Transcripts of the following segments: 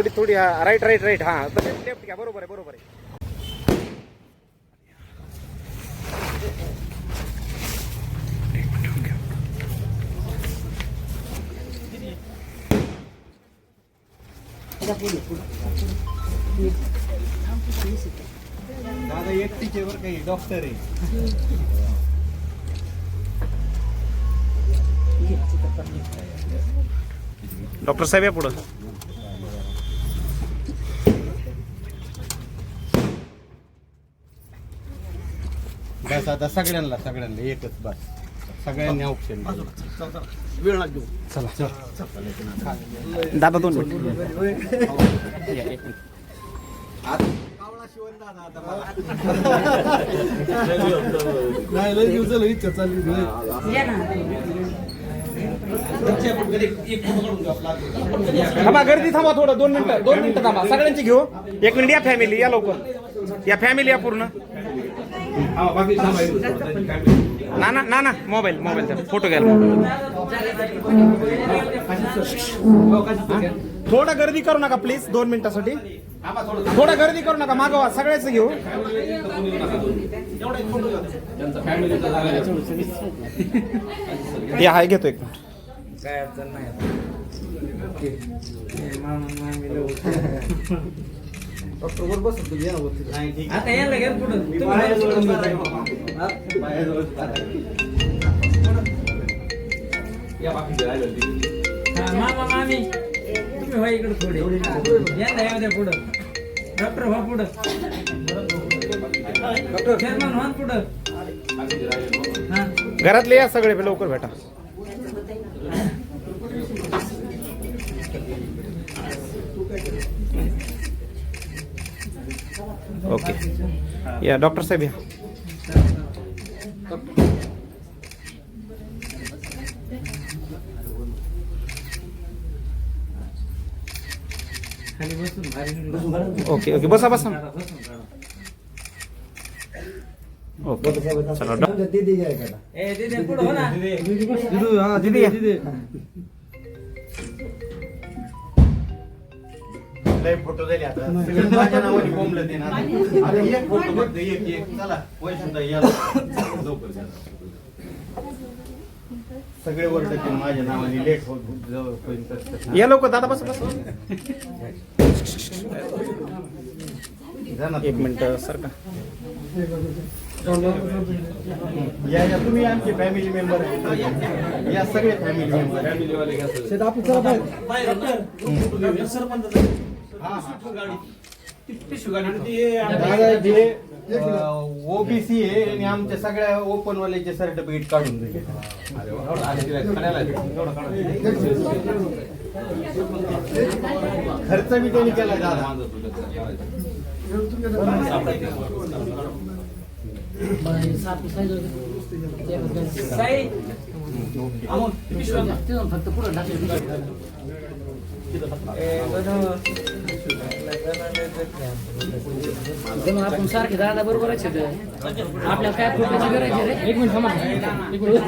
थोडी थोडी हा राईट राईट राईट हा. लेफ्ट घ्या बरोबर आहे बरोबर आहे. दादा एकटीचे बरं काही डॉक्टर आहे. डॉक्टर साहेब या पुढं. बस आता सगळ्यांना सगळ्यांना एकच बस. सगळ्यांनी ऑप्शन चला दादा दोन मिनिट. या, एक मिनिट. थांबा गर्दी थांबा थोडं दोन मिनिटं दोन मिनिटं थांबा. सगळ्यांची घेऊ. एक मिनिट या फॅमिली या लवकर. या फॅमिली या पूर्ण. ना ना ना ना मोबाईल मोबाईल द्या फोटो घ्यायला. थोडं गर्दी करू नका प्लीज दोन मिनिटासाठी. थोडं गर्दी करू नका मागवा सगळ्याच घेऊ. हे हाय घेतो एक मिनिट. आता यायला घ्या पुढं तुम्ही हा, मामा मामी तुम्ही व्हा इकडे थोडे या द्या पुढं. डॉक्टर व्हा पुढं. डॉक्टर. चेअरमन व्हा पुढं. हा. घरातले या सगळे लवकर भेटा. ओके या डॉक्टर साहेब या खाली बसून भारी ओके ओके बसा बसा बसून काढा. ओके चला डॉ- ए दीदी पुढं हो ना दीदी लय फोटो झाले आता. सगळे माझ्या नावाने बोंबलं ते ना. आता एक फोटो फक्त एक एक. चला या. लवकर द्या. सगळे वर्ष माझ्या नावाने लेट होत जवळ पर्यंत या लवकर दादा बस बस. जा ना. एक मिनिट सर का? या या तुम्ही आमचे फॅमिली मेंबर या सगळे फॅमिली मेंबर दादा जे ओबीसी आहे आणि आमच्या सगळ्या ओपन वाल्याचे सर्टिफिकेट काढून दे खर्च बी त्यांनी केला दादा. साई. आपण सारखे दादा बरोबरच येत आपल्याला काय फोटोची गरज आहे रे एक मिनिट थांबा एक मिनिट.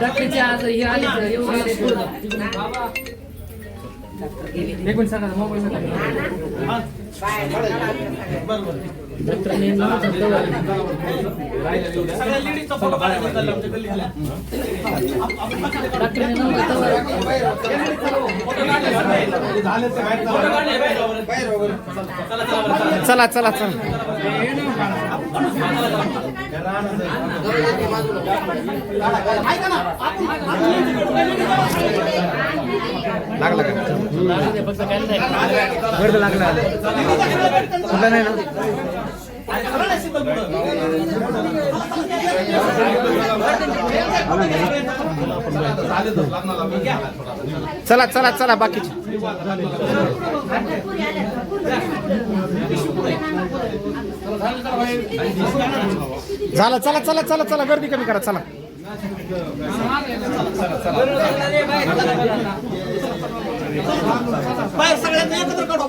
डॉक्टरचे आज हे आले चला चला चला. लागला का? गर्द लागला कुठला नाही ना चला चला चला बाकीचे. झालं चला चला चला चला गर्दी कमी करा चला. बाहेर सगळ्यांना एकत्र काढू.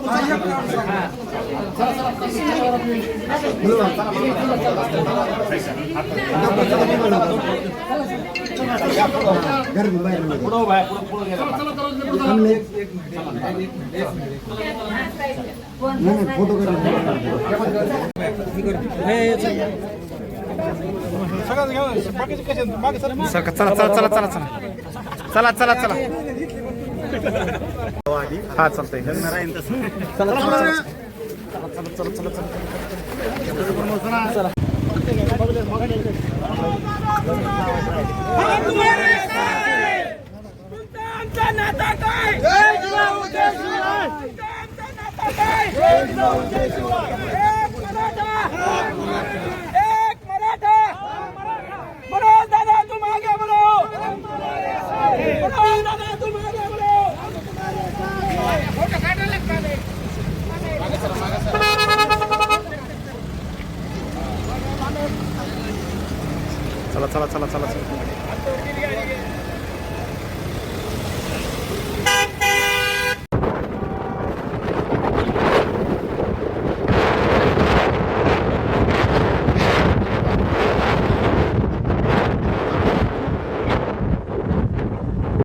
सरका चला चला चला चला चला. चला चला चला. हा चालतंय चला चला चला चला चला चला. चला चला चला चला